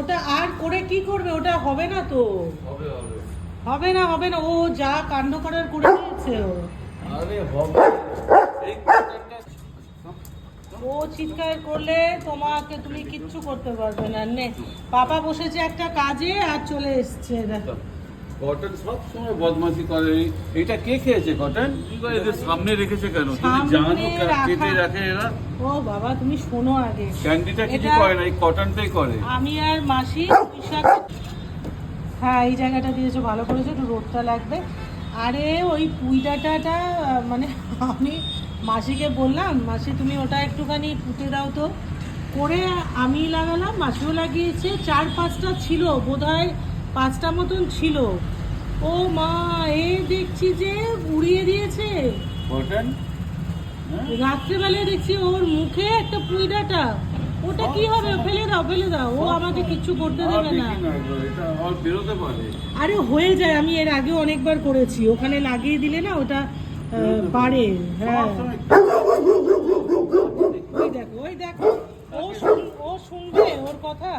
ওটা আর করে কি করবে? ওটা হবে না তো। হবে হবে। হবে না হবে না। ও যা কাণ্ড করার করে দিয়েছে ও। আরে হবে। ও চিৎকার করলে তোমাকে তুমি কিচ্ছু করতে পারবে না। নে পাপা বসেছে একটা কাজে আর চলে এসছে। দেখো কটন বদমাশি করে। এটা কে খেয়েছে কটন এদের সামনে রেখেছে কেন? তুমি জানো কেটে রাখে এরা। ও বাবা তুমি শোনো আগে। ক্যান্ডিটা কিছু করে না এই কটনটাই করে। আমি আর মাসি হ্যাঁ এই জায়গাটা দিয়েছ ভালো করেছ একটু রোদটা লাগবে। আরে ওই পুঁই ডাঁটাটা মানে আমি মাসিকে বললাম মাসি তুমি ওটা একটুখানি পুঁতে দাও তো। করে আমি লাগালাম মাসিও লাগিয়েছে চার পাঁচটা ছিল বোধহয় পাঁচটা মতন ছিল। ও মা এ দেখছি যে উড়িয়ে দিয়েছে। হ্যাঁ? রাত্রেবেলায় দেখছি ওর মুখে একটা পুঁই ডাঁটা ওটা কি হবে? ফেলে দাও ফেলে দাও। ও আমাকে কিচ্ছু করতে দেবে না। আর হয়ে যায় আমি এর আগেও অনেকবার করেছি। ওখানে লাগিয়ে দিলে না ওটা বাড়ে হ্যাঁ। ওই দেখো ওই দেখো। ও শুন- ও শুনবে ওর কথা।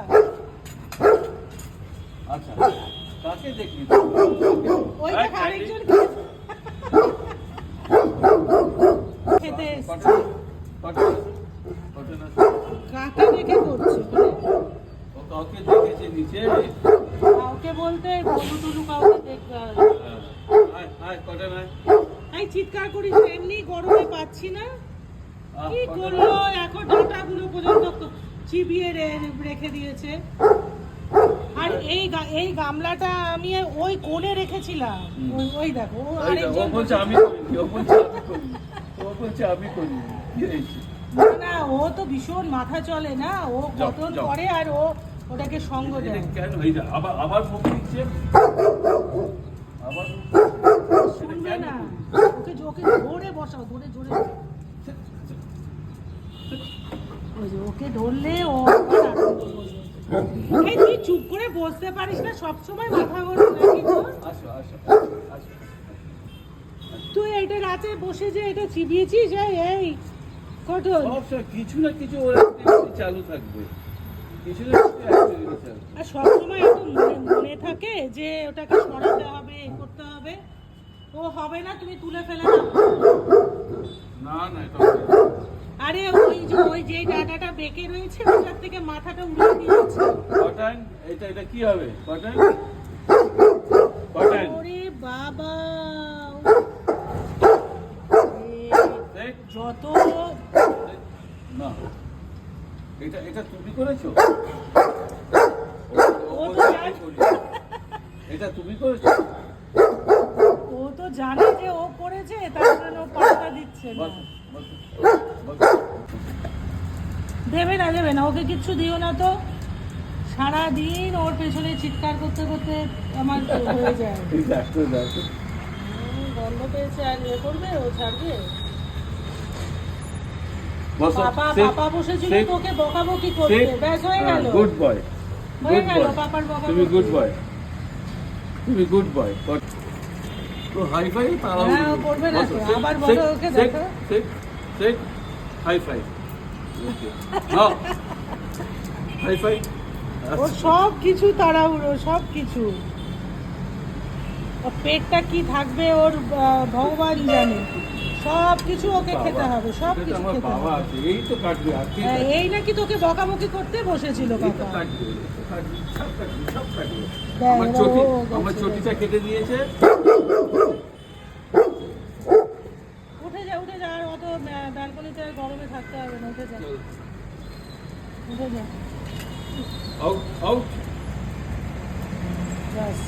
আচ্ছা। কাকে দেখলি ওই এই, আরেকজন খেতে। এসছে। কটন কটন কটন আছে। কাকে দেখে করছে মানে? ও কাউকে দেখেছে নিচে? কাউকে বলতে গরু টুলু কাউকে দেখবে আয় আয় কটন আয় এই চিৎকার করিস এমনি গরমে পাচ্ছি না। কি করল। এখন ডাটাগুলো পর্যন্ত চিবিয়ে রে- রেখে দিয়েছে। আর এই গা- এই গামলাটা আমি ওই কোণে রেখেছিলাম ওই ওই দেখো ও এই দেখো, ও আরেকজন বলছে আমি করিনি, ও বলছে আমি করিনি, ও বলছে আমি করিনি। কি হয়েছে? না, না ও তো ভীষণ মাথা চলে না ও যাও, কতন যাও। করে আর ও ওটাকে সঙ্গ এটা দেয় কেন এই যে আবার আবার মুখ দিচ্ছে আবার মুখ দিচ্ছে। শুনবে এটা কেন না করিস? ওকে ওকে ধরে বসাও ধরে ধরে ওই যে ওকে ধরলে ও আবার। এই তুই চুপ করে বসতে পারিস না মাথা আসো আসো আসো তুই এইটা রাতে বসে যে এটা চিবিয়েছিস এই এই কিছু না কিছু ওর চালু থাকবে। আর। সবসময় একটু মনে থাকে যে ওটাকে সরাতে হবে করতে হবে। ও হবে না তুমি তুলে ফেলে না না এটা না। আরে ওই যে ওই যে ডাটাটা বেঁকে রয়েছে ওটার থেকে মাথাটা উড়িয়ে দিয়েছে। কটন এটা এটা কি হবে? কটন কটন ওরে বাবা যত না। এটা এটা তুমি করেছ? এটা তুমি করেছ? ও তো জানে যে ও করেছে তার জন্য ও পাত্তা দিচ্ছে না। দেবে না দেবে না ওকে কিচ্ছু দিও না তো। সারা দিন ওর পেছনে চিৎকার করতে করতে আমার হয়ে যায়। গন্ধ পেয়েছে আর ইয়ে করবে ও ছাড়বে। পাপা পাপা বসেছিল তোকে বকাবকি করতে। ব্যাস হয়ে গেল। গুড বয় হয়ে গুড গেল পাপার বকাবকি। তুমি গুড বয় তুমি গুড বয় তো হাই ফাই হ্যাঁ, না আবার বলো ওকে দেখো। হাই ফাই হ্যাঁ হাই ফাই ওর সব কিছু তাড়াহুড়ো সব কিছু। পেটটা কি থাকবে ওর ভগবান জানে। সব কিছু ওকে খেতে হবে সব কিছু আমার খেতে বাবা হবে। এই তো কাটবে আর হ্যাঁ, এই নাকি তোকে বকাবকি করতে বসেছিল বাবা। কাটবে, কাটবে, কাটবে, কাটবে। আমার চটি আমার চটিটা কেটে দিয়েছে উঠে যা উঠে যা আর অত ব্যালকনিতে আর গরমে থাকতে হবে না উঠে যা উঠে যা আউট আউট ব্যাস